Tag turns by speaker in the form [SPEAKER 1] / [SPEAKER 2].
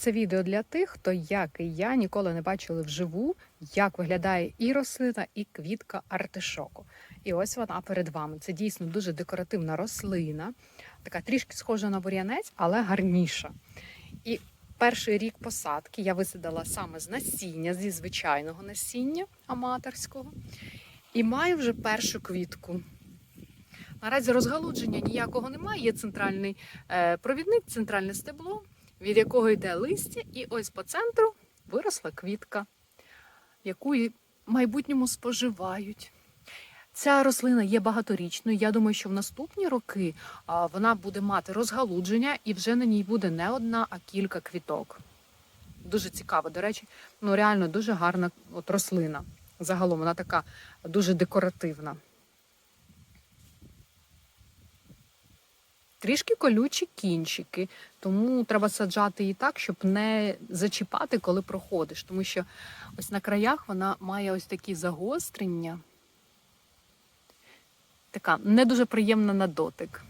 [SPEAKER 1] Це відео для тих, хто, як і я, ніколи не бачили вживу, як виглядає і рослина, і квітка артишоку. І ось вона перед вами. Це дійсно дуже декоративна рослина, така трішки схожа на бур'янець, але гарніша. І перший рік посадки я висадила саме з насіння, зі звичайного насіння аматорського. І маю вже першу квітку. Наразі розгалудження ніякого немає. Є центральний е, провідник, центральне стебло, від якого йде листя, і ось по центру виросла квітка, яку в майбутньому споживають. Ця рослина є багаторічною. Я думаю, що в наступні роки вона буде мати розгалудження, і вже на ній буде не одна, а кілька квіток. Дуже цікаво. До речі, ну реально дуже гарна от рослина. Загалом вона така дуже декоративна. Трішки колючі кінчики, тому треба саджати її так, щоб не зачіпати, коли проходиш. Тому що ось на краях вона має ось такі загострення. Така не дуже приємна на дотик.